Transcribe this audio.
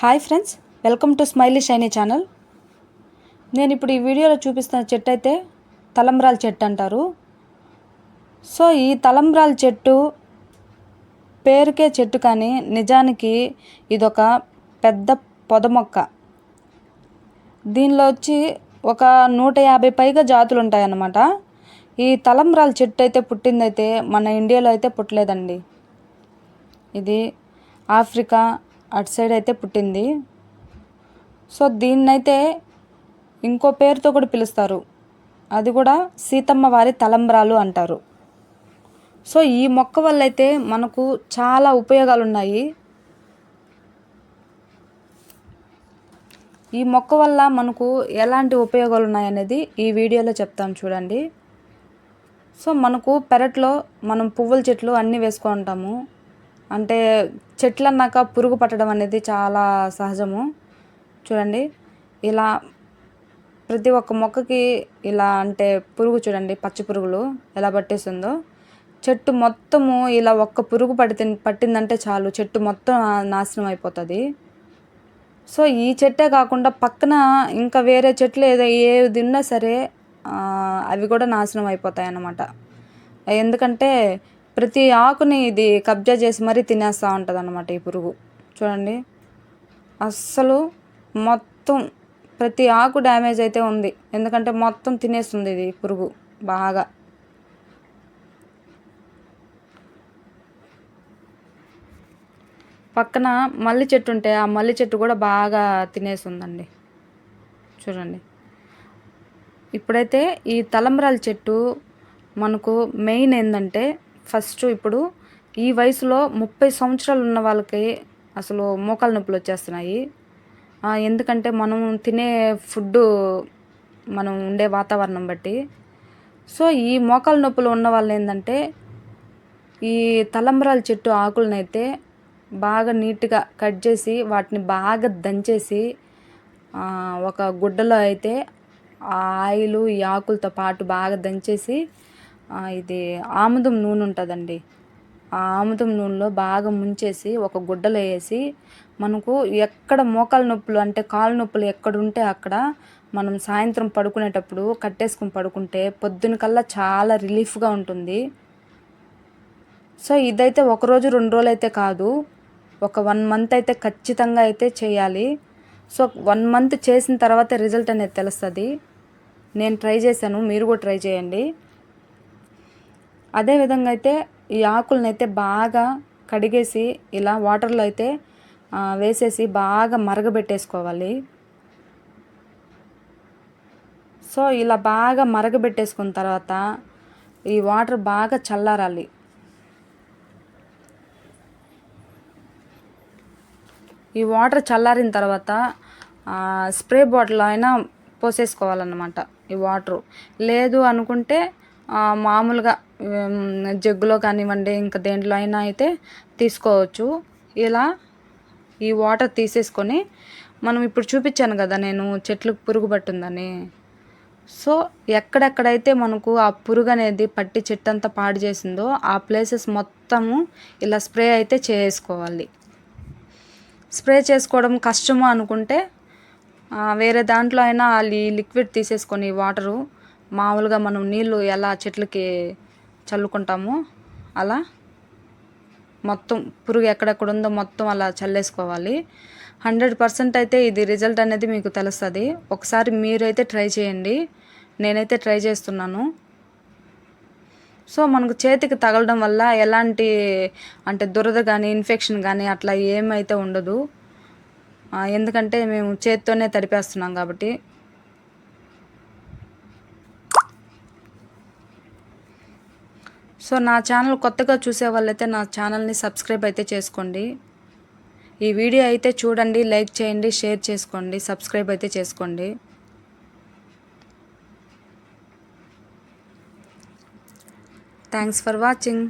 Hi friends welcome to Smiley Shiny channel నేను ఇప్పుడు ఈ వీడియోలో చూపిస్తున్న చెట్టు అయితే తలంబ్రాల చెట్టు అంటారు. సో ఈ తలంబ్రాల చెట్టు పేరుకే చెట్టు కానీ నిజానికి ఇదొక పెద్ద పొద మొక్క. దీనిలో వచ్చి ఒక నూట యాభై పైగా జాతులు ఉంటాయన్నమాట. ఈ తలంబ్రాల చెట్టు అయితే పుట్టిందైతే మన ఇండియాలో అయితే పుట్టలేదండి. ఇది ఆఫ్రికా అటు సైడ్ అయితే పుట్టింది. సో దీన్నైతే ఇంకో పేరుతో కూడా పిలుస్తారు. అది కూడా సీతమ్మ వారి తలంబ్రాలు అంటారు. సో ఈ మొక్క వల్ల అయితే మనకు చాలా ఉపయోగాలు ఉన్నాయి ఈ మొక్క వల్ల మనకు ఎలాంటి ఉపయోగాలు ఉన్నాయనేది ఈ వీడియోలో చెప్తాను చూడండి. సో మనకు పెరట్లో మనం పువ్వుల చెట్లు అన్నీ వేసుకుంటాము. అంటే చెట్లు అన్నాక పురుగు పట్టడం అనేది చాలా సహజము. చూడండి ఇలా ప్రతి ఒక్క మొక్కకి ఇలా అంటే పురుగు చూడండి పచ్చి పురుగులు ఎలా పట్టేస్తుందో. చెట్టు మొత్తము ఇలా ఒక్క పురుగు పడితే పట్టిందంటే చాలు చెట్టు మొత్తం నాశనం అయిపోతుంది. సో ఈ చెట్టే కాకుండా పక్కన ఇంకా వేరే చెట్లు ఏదో ఏది ఉన్నా సరే అవి కూడా నాశనం అయిపోతాయి అన్నమాట ఎందుకంటే ప్రతి ఆకుని ఇది కబ్జా చేసి మరీ తినేస్తూ ఉంటుంది అన్నమాట ఈ పురుగు. చూడండి. అస్సలు మొత్తం ప్రతి ఆకు డ్యామేజ్ అయితే ఉంది. ఎందుకంటే మొత్తం తినేస్తుంది ఇది పురుగు బాగా. పక్కన మల్లి చెట్టు ఉంటే ఆ మల్లి చెట్టు కూడా బాగా తినేస్తుందండి. చూడండి. ఇప్పుడైతే ఈ తలంబ్రాల చెట్టు మనకు మెయిన్ ఏంటంటే ఫస్ట్ ఇప్పుడు ఈ వయసులో ముప్పై సంవత్సరాలు ఉన్న వాళ్ళకి అసలు మోకాలు నొప్పులు వచ్చేస్తున్నాయి. ఎందుకంటే మనం తినే ఫుడ్ మనం ఉండే వాతావరణం బట్టి. సో ఈ మోకాలు నొప్పులు ఉన్న వాళ్ళు ఏంటంటే ఈ తలంబ్రాల చెట్టు ఆకులనైతే బాగా నీట్గా కట్ చేసి వాటిని బాగా దంచేసి ఒక గుడ్డలో అయితే ఆ ఆయిలు ఈ ఆకులతో పాటు బాగా దంచేసి ఇది ఆముదం నూనె ఉంటుందండి. ఆ ఆముదం నూనెలో బాగా ముంచేసి ఒక గుడ్డలో వేసి మనకు ఎక్కడ మోకాలు నొప్పులు అంటే కాలు నొప్పులు ఎక్కడ ఉంటే అక్కడ మనం సాయంత్రం పడుకునేటప్పుడు కట్టేసుకుని పడుకుంటే పొద్దున కల్లా చాలా రిలీఫ్గా ఉంటుంది. సో ఇదైతే ఒకరోజు రెండు రోజులు అయితే కాదు ఒక వన్ మంత్ అయితే ఖచ్చితంగా అయితే చేయాలి. సో వన్ మంత్ చేసిన తర్వాత రిజల్ట్ అనేది తెలుస్తుంది. నేను ట్రై చేశాను మీరు కూడా ట్రై చేయండి. అదేవిధంగా అయితే ఈ ఆకులను అయితే బాగా కడిగేసి ఇలా వాటర్లో అయితే వేసేసి బాగా మరగబెట్టేసుకోవాలి. సో ఇలా బాగా మరగబెట్టేసుకున్న తర్వాత ఈ వాటర్ బాగా చల్లారాలి. ఈ వాటర్ చల్లారిన తర్వాత స్ప్రే బాటిల్ అయినా పోసేసుకోవాలన్నమాట ఈ వాటరు. లేదు అనుకుంటే మామూలుగా జగ్గులో కానివ్వండి ఇంకా దేంట్లో అయినా అయితే తీసుకోవచ్చు. ఇలా ఈ వాటర్ తీసేసుకొని మనం ఇప్పుడు చూపించాను కదా నేను చెట్లకు పురుగు పట్టుందని. సో ఎక్కడెక్కడైతే మనకు ఆ పురుగు అనేది పట్టి చెట్టు అంతా పాడు చేసిందో ఆ ప్లేసెస్ మొత్తము ఇలా స్ప్రే అయితే చేసుకోవాలి. స్ప్రే చేసుకోవడం కష్టము అనుకుంటే వేరే దాంట్లో అయినా ఈ లిక్విడ్ తీసేసుకొని వాటరు మామూలుగా మనం నీళ్ళు ఎలా చెట్లకి చల్లుకుంటామో. అలా మొత్తం పురుగు ఎక్కడెక్కడ ఉందో మొత్తం అలా చల్లేసుకోవాలి. హండ్రెడ్ పర్సెంట్ అయితే ఇది రిజల్ట్ అనేది మీకు తెలుస్తుంది. ఒకసారి మీరైతే ట్రై చేయండి. నేనైతే ట్రై చేస్తున్నాను. సో మనకు చేతికి తగలడం వల్ల ఎలాంటి అంటే దురద కానీ ఇన్ఫెక్షన్ కానీ అట్లా ఏమైతే ఉండదు. ఎందుకంటే మేము చేతితోనే తడిపేస్తున్నాం కాబట్టి. సో నా ఛానల్ కొత్తగా చూసే వాళ్ళైతే నా ఛానల్ని సబ్స్క్రైబ్ అయితే చేసుకోండి. ఈ వీడియో అయితే చూడండి లైక్ చేయండి షేర్ చేసుకోండి సబ్స్క్రైబ్ అయితే చేసుకోండి. Thanks for watching